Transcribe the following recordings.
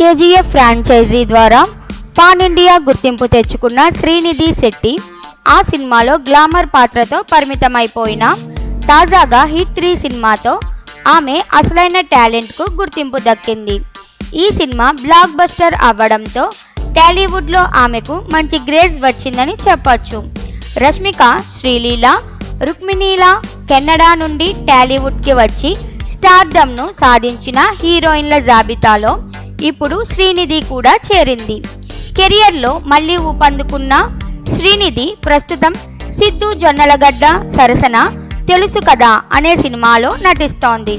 KGF franchise ద్వారా pan India గుర్తింపు తెచ్చుకున్న శ్రీనిధి శెట్టి ఆ సినిమాలో గ్లామర్ పాత్రతో పరిమితమైపోయిన తాజాగా హిట్ త్రీ సినిమాతో ఆమె అసలైన టాలెంట్కు గుర్తింపు దక్కింది. ఈ సినిమా బ్లాక్ బస్టర్ అవ్వడంతో టాలీవుడ్లో ఆమెకు మంచి గ్రేజ్ వచ్చిందని చెప్పొచ్చు. రష్మిక శ్రీలీల రుక్మిణీల కెనడా నుండి టాలీవుడ్కి వచ్చి స్టార్డమ్ను సాధించిన హీరోయిన్ల జాబితాలో ఇప్పుడు శ్రీనిధి కూడా చేరింది. కెరియర్లో మళ్ళీ ఊపందుకున్న శ్రీనిధి ప్రస్తుతం సిద్ధు జొన్నలగడ్డ సరసన తెలుసు కదా అనే సినిమాలో నటిస్తోంది.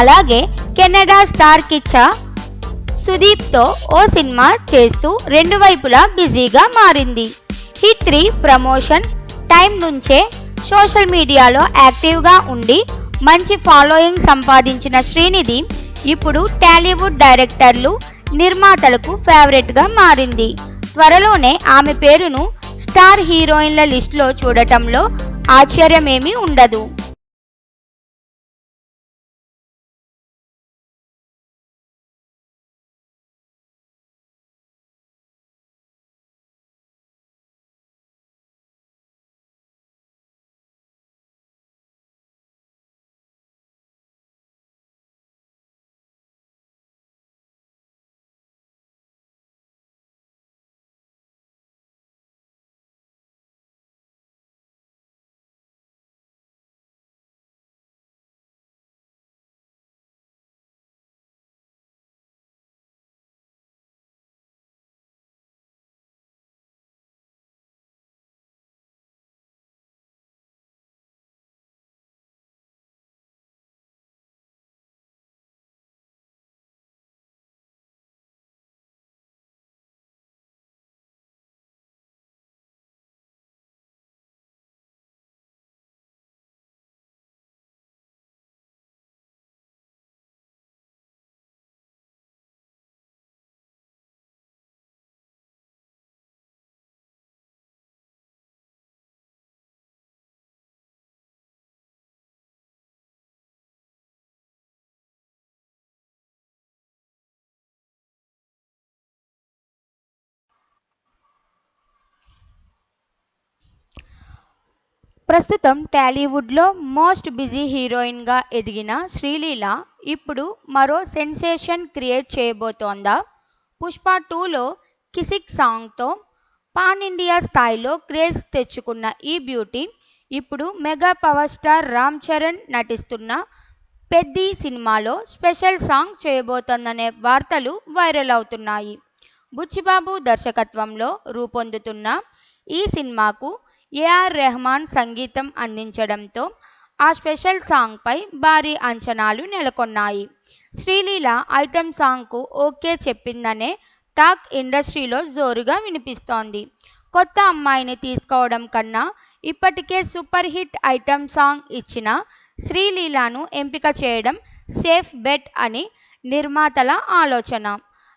అలాగే కెనడా స్టార్ కిచ్చా సుదీప్తో ఓ సినిమా చేస్తూ రెండు వైపులా బిజీగా మారింది. హిట్ త్రీ ప్రమోషన్ టైం నుంచే సోషల్ మీడియాలో యాక్టివ్గా ఉండి మంచి ఫాలోయింగ్ సంపాదించిన శ్రీనిధి ఇప్పుడు టాలీవుడ్ డైరెక్టర్లు నిర్మాతలకు ఫేవరెట్గా మారింది. త్వరలోనే ఆమె పేరును స్టార్ హీరోయిన్ల లిస్టులో చూడటంలో ఆశ్చర్యమేమీ ఉండదు. ప్రస్తుతం టాలీవుడ్లో మోస్ట్ బిజీ హీరోయిన్గా ఎదిగిన శ్రీలీల ఇప్పుడు మరో సెన్సేషన్ క్రియేట్ చేయబోతోందా? పుష్ప టూలో కిసిక్ సాంగ్తో పాన్ ఇండియా స్థాయిలో క్రేజ్ తెచ్చుకున్న ఈ బ్యూటీ ఇప్పుడు mega power star Ram Charan నటిస్తున్న పెద్ది సినిమాలో స్పెషల్ సాంగ్ చేయబోతోందనే వార్తలు వైరల్ అవుతున్నాయి. బుచ్చిబాబు దర్శకత్వంలో రూపొందుతున్న ఈ సినిమాకు ఏఆర్ రెహమాన్ సంగీతం అందించడంతో ఆ స్పెషల్ సాంగ్పై భారీ అంచనాలు నెలకొన్నాయి. శ్రీలీల ఐటెం సాంగ్కు ఓకే చెప్పిందనే టాక్ ఇండస్ట్రీలో జోరుగా వినిపిస్తోంది. కొత్త అమ్మాయిని తీసుకోవడం కన్నా ఇప్పటికే సూపర్ హిట్ ఐటెం సాంగ్ ఇచ్చిన శ్రీలీలను ఎంపిక చేయడం సేఫ్ బెట్ అని నిర్మాతల ఆలోచన.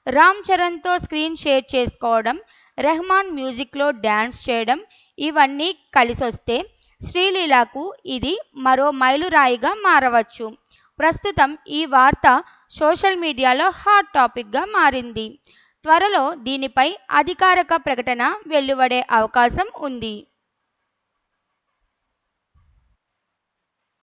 రామ్ చరణ్తో స్క్రీన్ షేర్ చేసుకోవడం రెహమాన్ మ్యూజిక్లో డ్యాన్స్ చేయడం ఇవన్నీ కలిసొస్తే శ్రీలీలకు ఇది మరో మైలురాయిగా మారవచ్చు. ప్రస్తుతం ఈ వార్త సోషల్ మీడియాలో హాట్ టాపిక్గా మారింది. త్వరలో దీనిపై అధికారిక ప్రకటన వెలువడే అవకాశం ఉంది.